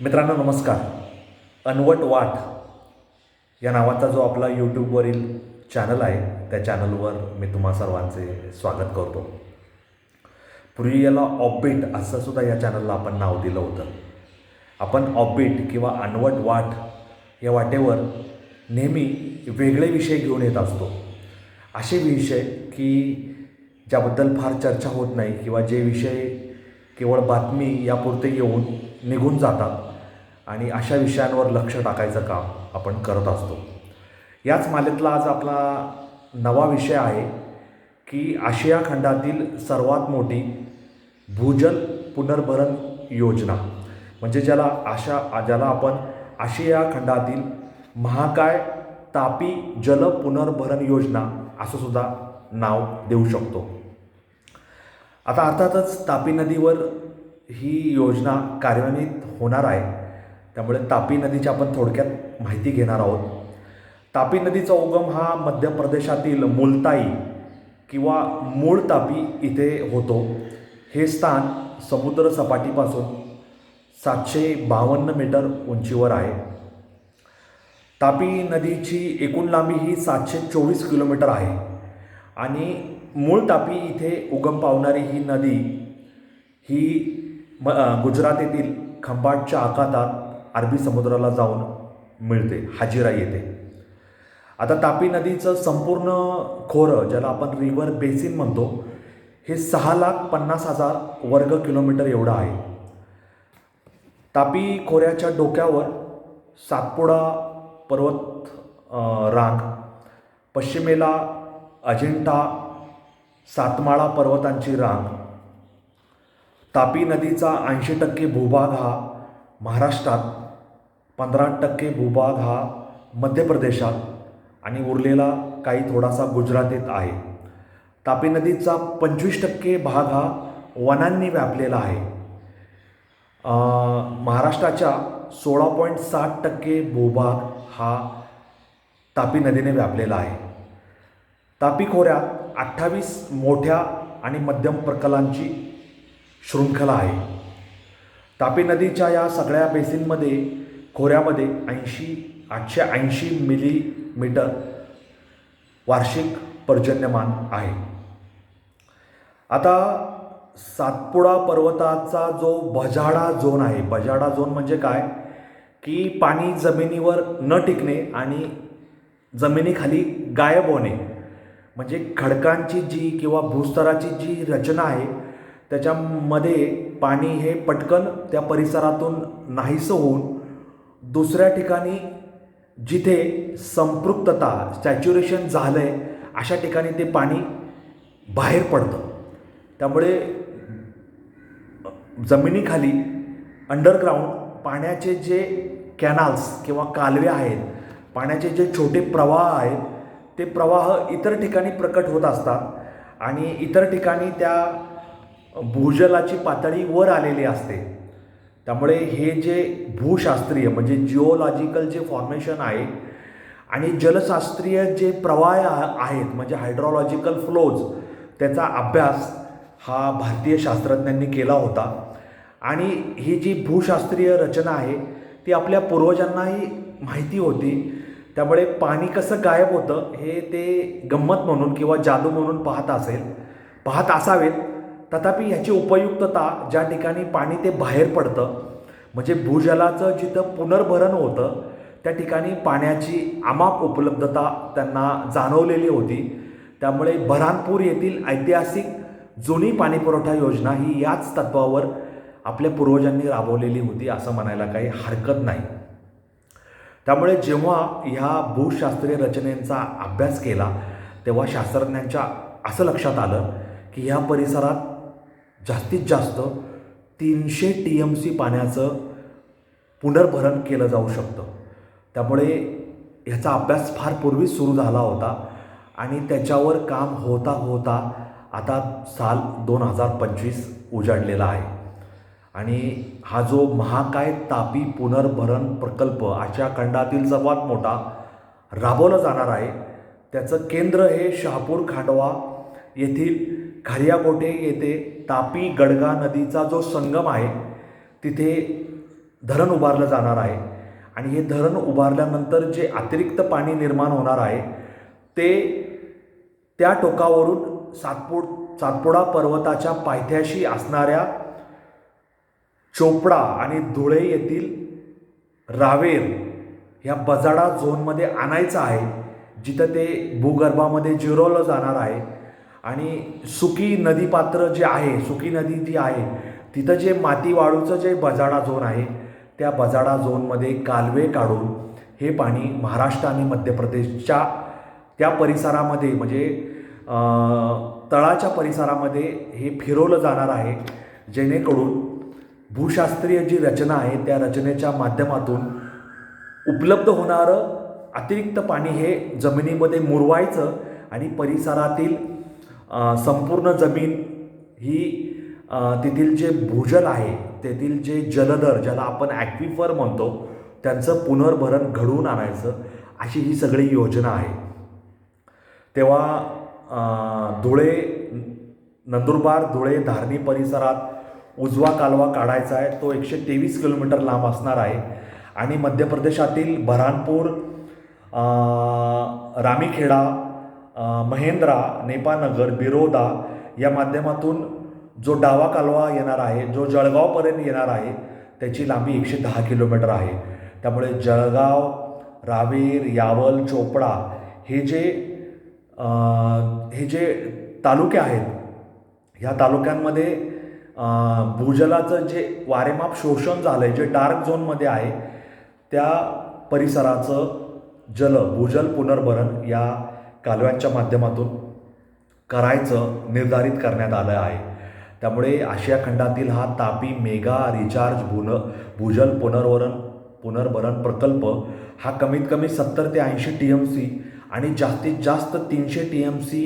मित्रांनो नमस्कार. अनवट वाट या नावाचा जो आपला यूट्यूबवरील चॅनल आहे त्या चॅनलवर मी तुम्हा सर्वांचे स्वागत करतो. पूर्वी याला ऑबिट असं सुद्धा या चॅनलला आपण नाव दिलं होतं. आपण ऑबिट किंवा अनवट वाट या वाटेवर नेहमी वेगळे विषय घेऊन येत असतो. असे विषय की ज्याबद्दल फार चर्चा होत नाही किंवा जे विषय केवळ बातमी यापुरते येऊन निघून जातात आणि अशा विषयांवर लक्ष टाकायचं काम आपण करत असतो. याच मालेतला आज आपला नवा विषय आहे की आशिया खंडातील सर्वात मोठी भूजल पुनर्भरण योजना. म्हणजे ज्याला आशा ज्याला आपण आशिया खंडातील महाकाय तापी जल पुनर्भरण योजना असं सुद्धा नाव देऊ शकतो. आता अर्थातच तापी नदीवर ही योजना कार्यान्वित होणार आहे. त्यामुळे तापी नदीची आपण थोडक्यात माहिती घेणार आहोत. तापी नदीचा उगम हा मध्य प्रदेशातील मुलताई किंवा मूळ तापी इथे होतो. हे स्थान समुद्र सपाटीपासून सातशे बावन्न मीटर उंचीवर आहे. तापी नदीची एकूण लांबी ही सातशे चोवीस किलोमीटर आहे आणि मूळ तापी इथे उगम पावणारी ही नदी ही म गुजरात येथील खंबाटच्या आखातात अरबी समुद्राला जाऊन मिळते हाजिरा येते. आता तापी नदीचं संपूर्ण खोरं ज्याला आपण रिव्हर बेसिन म्हणतो हे सहा लाख पन्नास हजार वर्ग किलोमीटर एवढं आहे. तापी खोऱ्याच्या डोक्यावर सातपुडा पर्वत रांग पश्चिमेला अजिंठा सातमाळा पर्वतांची रांग तापी नदीचा ऐंशी टक्के भूभाग हा महाराष्ट्रात पंधरा टक्के भूभाग हा मध्य प्रदेशात आणि उरलेला काही थोडासा गुजरातीत आहे. तापी नदीचा पंचवीस टक्के भाग हा वनांनी व्यापलेला आहे. महाराष्ट्राच्या सोळा पॉईंट साठ टक्के भूभाग हा तापी नदीने व्यापलेला आहे. तापी खोऱ्यात अठ्ठावीस मोठ्या आणि मध्यम प्रकलांची शृंखला आहे. तापी नदीच्या या सगळ्या बेसिनमध्ये खोऱ्यामध्ये ऐंशी आठशे ऐंशी मिलीमीटर वार्षिक पर्जन्यमान आहे. आता सातपुडा पर्वताचा जो बजाडा झोन आहे बजाडा झोन म्हणजे काय? की पाणी जमिनीवर न टिकणे आणि जमिनीखाली गायब होणे. म्हणजे खडकांची जी किंवा भूस्तराची जी रचना आहे त्याच्यामध्ये पाणी हे पटकन त्या परिसरातून नाहीसं होऊन दुसऱ्या ठिकाणी जिथे संपृक्तता सॅच्युरेशन झालं आहे अशा ठिकाणी ते पाणी बाहेर पडतं. त्यामुळे जमिनीखाली अंडरग्राऊंड पाण्याचे जे कॅनाल्स किंवा कालवे आहेत पाण्याचे जे छोटे प्रवाह आहेत ते प्रवाह इतर ठिकाणी प्रकट होत असतात आणि इतर ठिकाणी त्या भूजलाची पातळी वर आलेली असते. त्यामुळे हे जे भूशास्त्रीय म्हणजे जिओलॉजिकल जे फॉर्मेशन आहे आणि जलशास्त्रीय जे प्रवाह आहेत म्हणजे हायड्रॉलॉजिकल फ्लोज त्याचा अभ्यास हा भारतीय शास्त्रज्ञांनी केला होता. आणि ही जी भूशास्त्रीय रचना आहे ती आपल्या पूर्वजांनाही माहिती होती. त्यामुळे पाणी कसं गायब होतं हे ते गंमत म्हणून किंवा जादू म्हणून पाहत असेल पाहत असावेत. तथापि ह्याची उपयुक्तता ज्या ठिकाणी पाणी ते बाहेर पडतं म्हणजे भूजलाचं जिथं पुनर्भरण होतं त्या ठिकाणी पाण्याची अमाप उपलब्धता त्यांना जाणवलेली होती. त्यामुळे बऱ्हाणपूर येथील ऐतिहासिक जुनी पाणीपुरवठा योजना ही याच तत्वावर आपल्या पूर्वजांनी राबवलेली होती असं म्हणायला काही हरकत नाही. त्यामुळे जेव्हा ह्या भूशास्त्रीय रचनेचा अभ्यास केला तेव्हा शास्त्रज्ञांच्या असं लक्षात आलं की ह्या परिसरात जास्तीत जास्त तीनशे टी एम सी पाण्याचं पुनर्भरण केलं जाऊ शकतं. त्यामुळे ह्याचा अभ्यास फार पूर्वीच सुरू झाला होता आणि त्याच्यावर काम होता होता आता साल दोन हजार पंचवीस उजाडलेला आहे. आणि हा जो महाकाय तापी पुनर्भरण प्रकल्प आशिया खंडातील सर्वात मोठा राबवला जाणार आहे त्याचं केंद्र हे शहापूर खांडवा येथील खरियाकोटे येथे तापी गडगा नदीचा जो संगम आहे तिथे धरण उभारलं जाणार आहे. आणि हे धरण उभारल्यानंतर जे अतिरिक्त पाणी निर्माण होणार आहे ते त्या टोकावरून सातपूड सातपुडा पर्वताच्या पायथ्याशी असणाऱ्या चोपडा आणि धुळे येथील रावेर ह्या बजाडा झोनमध्ये आणायचं आहे जिथं ते भूगर्भामध्ये जिरवलं जाणार आहे. आणि सुकी नदीपात्र जे आहे सुकी नदी जी आहे तिथं जे माती वाळूचं जे बजाडा झोन आहे त्या बजाडा झोनमध्ये कालवे काढून हे पाणी महाराष्ट्र आणि मध्य प्रदेशच्या त्या परिसरामध्ये म्हणजे तळाच्या परिसरामध्ये हे फिरवलं जाणार आहे जेणेकरून भूशास्त्रीय जी रचना आहे त्या रचनेच्या माध्यमातून उपलब्ध होणारं अतिरिक्त पाणी हे जमिनीमध्ये मुरवायचं आणि परिसरातील संपूर्ण जमीन ही तेथील जे भूजल आहे तेथील जे जलदर ज्याला आपण ॲक्विफर म्हणतो त्यांचं पुनर्भरण घडवून आणायचं अशी ही सगळी योजना आहे. तेव्हा धुळे नंदुरबार धुळे धारणी परिसरात उजवा कालवा काढायचा आहे. तो एकशे तेवीस किलोमीटर लांब असणार आहे. आणि मध्य प्रदेशातील बऱ्हाणपूर रामीखेडा महेंद्रा नेपानगर बिरोदा या माध्यमातून जो डावा कालवा येणार आहे जो जळगावपर्यंत येणार आहे त्याची लांबी एकशे दहा किलोमीटर आहे. त्यामुळे जळगाव रावेर यावल चोपडा हे जे हे जे तालुके आहेत ह्या तालुक्यांमध्ये भूजलाचं जे वारेमाप शोषण झालं आहे जे डार्क झोनमध्ये आहे त्या परिसराचं जल भूजल पुनर्भरण या कालव्यांच्या माध्यमातून करायचं निर्धारित करण्यात आलं आहे. त्यामुळे आशिया खंडातील हा तापी मेगा रिचार्ज भून भूजल पुनर्वरण पुनर्भरण प्रकल्प हा कमीत कमी सत्तर ते ऐंशी टी एम सी आणि जास्तीत जास्त तीनशे टी एम सी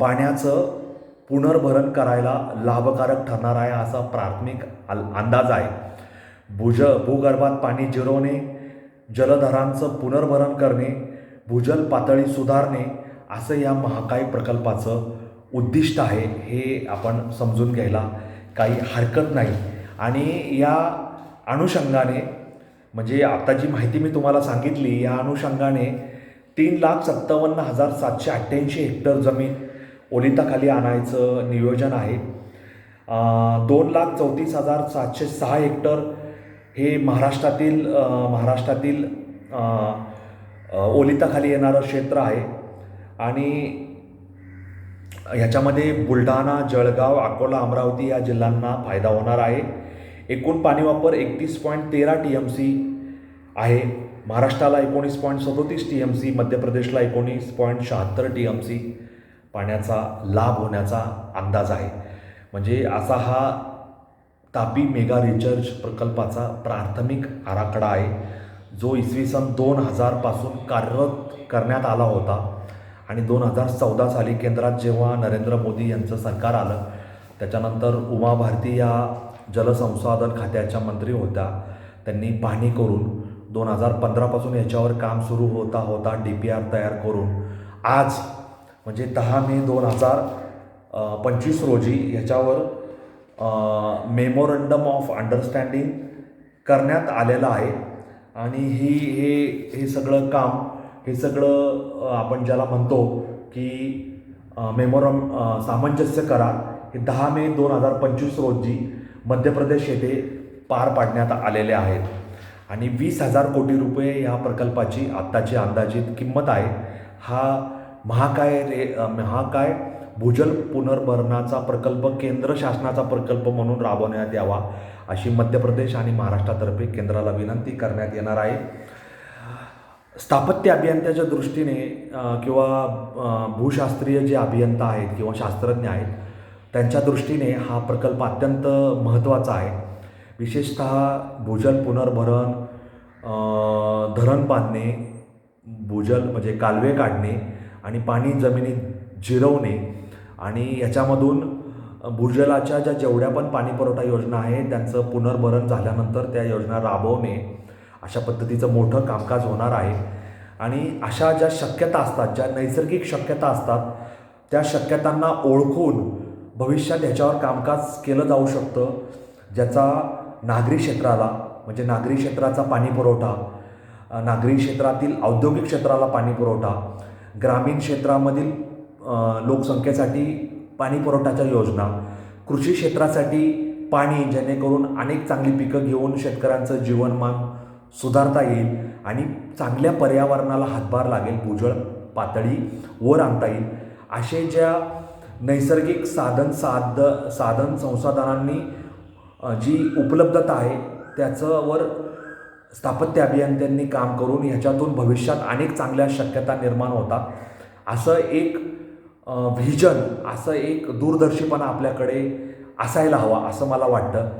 पाण्याचं पुनर्भरण करायला लाभकारक ठरणार आहे असा प्राथमिक अंदाज आहे. भुज भूगर्भात पाणी जिरवणे जलधरांचं पुनर्भरण करणे भूजल पातळी सुधारणे असं या महाकाय प्रकल्पाचं उद्दिष्ट आहे हे आपण समजून घ्यायला काही हरकत नाही. आणि या अनुषंगाने म्हणजे आता जी माहिती मी तुम्हाला सांगितली या अनुषंगाने तीन लाख सत्तावन्न हजार सातशे अठ्ठ्याऐंशी हेक्टर जमीन ओलिताखाली आणायचं नियोजन आहे. दोन लाख चौतीस हजार सातशे सहा हेक्टर हे महाराष्ट्रातील महाराष्ट्रातील ओलिताखाली येणारं क्षेत्र आहे. आणि ह्याच्यामध्ये बुलढाणा जळगाव अकोला अमरावती या जिल्ह्यांना फायदा होणार आहे. एकूण पाणी वापर एकतीस पॉईंट तेरा टी एम सी आहे. महाराष्ट्राला एकोणीस पॉईंट सदोतीस टी एम सी मध्य प्रदेशला एकोणीस पॉईंट शहात्तर टी एम सी पाण्याचा लाभ होण्याचा अंदाज आहे. म्हणजे असा हा तापी मेगा रिचार्ज प्रकल्पाचा प्राथमिक आराखडा आहे. जो इसवी सन दोन हजारपासून कार्यरत करण्यात आला होता. आणि दोन हजार चौदा साली केंद्रात जेव्हा नरेंद्र मोदी यांचं सरकार आलं त्याच्यानंतर उमा भारती या जलसंसाधन खात्याच्या मंत्री होत्या. त्यांनी पाहणी करून दोन हजार पंधरापासून याच्यावर काम सुरू होता होता डी पी आर तयार करून. आज म्हणजे दहा मे दोन हजार पंचवीस रोजी ह्याच्यावर मेमोरंडम ऑफ अंडरस्टँडिंग करण्यात आलेलं आहे. आणि ही हे हे सगळं काम हे सगळं आपण ज्याला म्हणतो की मेमोरम सामंजस्य करार हे दहा मे दोन हजार पंचवीस रोजी मध्य प्रदेश येथे पार पाडण्यात आलेले आहेत. आणि वीस हजार कोटी रुपये या प्रकल्पाची आत्ताची अंदाजित किंमत आहे. हा महाकाय रे महाकाय भूजल पुनर्भरणाचा प्रकल्प केंद्र शासनाचा प्रकल्प म्हणून राबवण्यात यावा. अशी मध्य प्रदेश आणि महाराष्ट्रातर्फे केंद्राला विनंती करण्यात येणार आहे. स्थापत्य अभियंत्याच्या दृष्टीने किंवा भूशास्त्रीय जे अभियंता आहेत किंवा शास्त्रज्ञ आहेत त्यांच्या दृष्टीने हा प्रकल्प अत्यंत महत्त्वाचा आहे. विशेषत भूजल पुनर्भरण धरण बांधणे भूजल म्हणजे कालवे काढणे आणि पाणी जमिनीत जिरवणे आणि याच्यामधून भूजलाच्या ज्या जेवढ्या पण पाणीपुरवठा योजना आहे त्यांचं पुनर्भरण झाल्यानंतर त्या योजना राबवणे अशा पद्धतीचं मोठं कामकाज होणार आहे. आणि अशा ज्या शक्यता असतात ज्या नैसर्गिक शक्यता असतात त्या शक्यतांना ओळखून भविष्यात ह्याच्यावर कामकाज केलं जाऊ शकतं ज्याचा नागरी क्षेत्राला म्हणजे नागरी क्षेत्राचा पाणी पुरवठा नागरी क्षेत्रातील औद्योगिक क्षेत्राला पाणी पुरवठा ग्रामीण क्षेत्रामधील लोकसंख्येसाठी पाणी पुरवठ्याच्या योजना. कृषी क्षेत्रासाठी पाणी जेणेकरून अनेक चांगली पिकं घेऊन शेतकऱ्यांचं जीवनमान सुधारता येईल आणि चांगल्या पर्यावरणाला हातभार लागेल भूजळ पातळी वर आणता येईल. असे ज्या नैसर्गिक साधन साध साधन संसाधनांनी जी उपलब्धता आहे त्याचंवर स्थापत्य अभियंत्यांनी काम करून ह्याच्यातून भविष्यात अनेक चांगल्या शक्यता निर्माण होतात. असं एक व्हिजन असं एक दूरदर्शीपणा आपल्याकडे असायला हवा असं मला वाटतं.